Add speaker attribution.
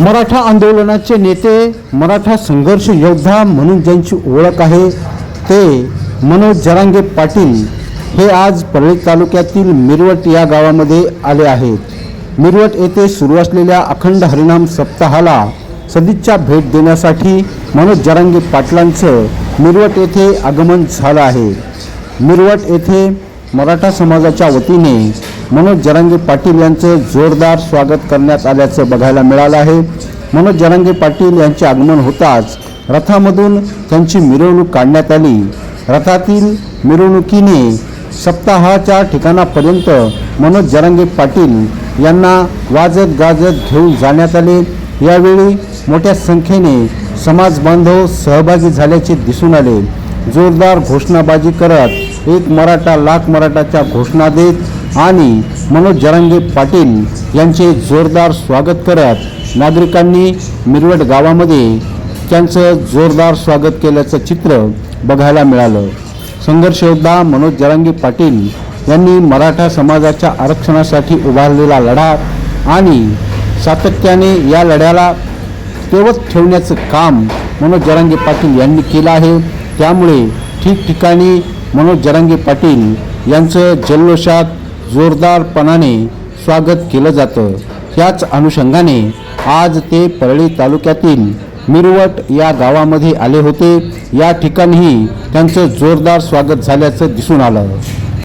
Speaker 1: मराठा आंदोलनाचे नेते मराठा संघर्ष योद्धा म्हणून ज्यांची ओळख आहे ते मनोज जरांगे पाटील हे आज परळी तालुक्यातील मिरवट या गावामध्ये आले आहेत. मिरवट येथे सुरू असलेल्या अखंड हरिनाम सप्ताहाला सदिच्छा भेट देण्यासाठी मनोज जरांगे पाटलांचं मिरवट येथे आगमन झालं आहे. मिरवट येथे मराठा समाजाच्या वतीने मनोज जरांगे पाटील यांचं जोरदार स्वागत करण्यात आल्याचं बघायला मिळालं आहे. मनोज जरांगे पाटील यांचे आगमन होताच रथामधून त्यांची मिरवणूक काढण्यात आली. रथातील मिरवणुकीने सप्ताहाच्या ठिकाणापर्यंत मनोज जरांगे पाटील यांना वाजत गाजत घेऊन जाण्यात आले. यावेळी मोठ्या संख्येने समाजबांधव सहभागी झाल्याचे दिसून आले. जोरदार घोषणाबाजी करत एक मराठा लाख मराठाच्या घोषणा देत आणि मनोज जरांगे पाटील यांचे जोरदार स्वागत करत नागरिकांनी मिरवट गावामध्ये त्यांचं जोरदार स्वागत केल्याचं चित्र बघायला मिळालं. संघर्ष योद्धा मनोज जरांगे पाटील यांनी मराठा समाजाच्या आरक्षणासाठी उभारलेला लढा आणि सातत्याने या लढ्याला तेवत ठेवण्याचं काम मनोज जरांगे पाटील यांनी केलं आहे. त्यामुळे ठिकठिकाणी मनोज जरांगे पाटील यांचं जल्लोषात जोरदारपणाने स्वागत केलं जातं. याच अनुषंगाने आज ते परळी तालुक्यातील मिरवट या गावामध्ये आले होते. या ठिकाणीही त्यांचं जोरदार स्वागत झाल्याचं दिसून आलं.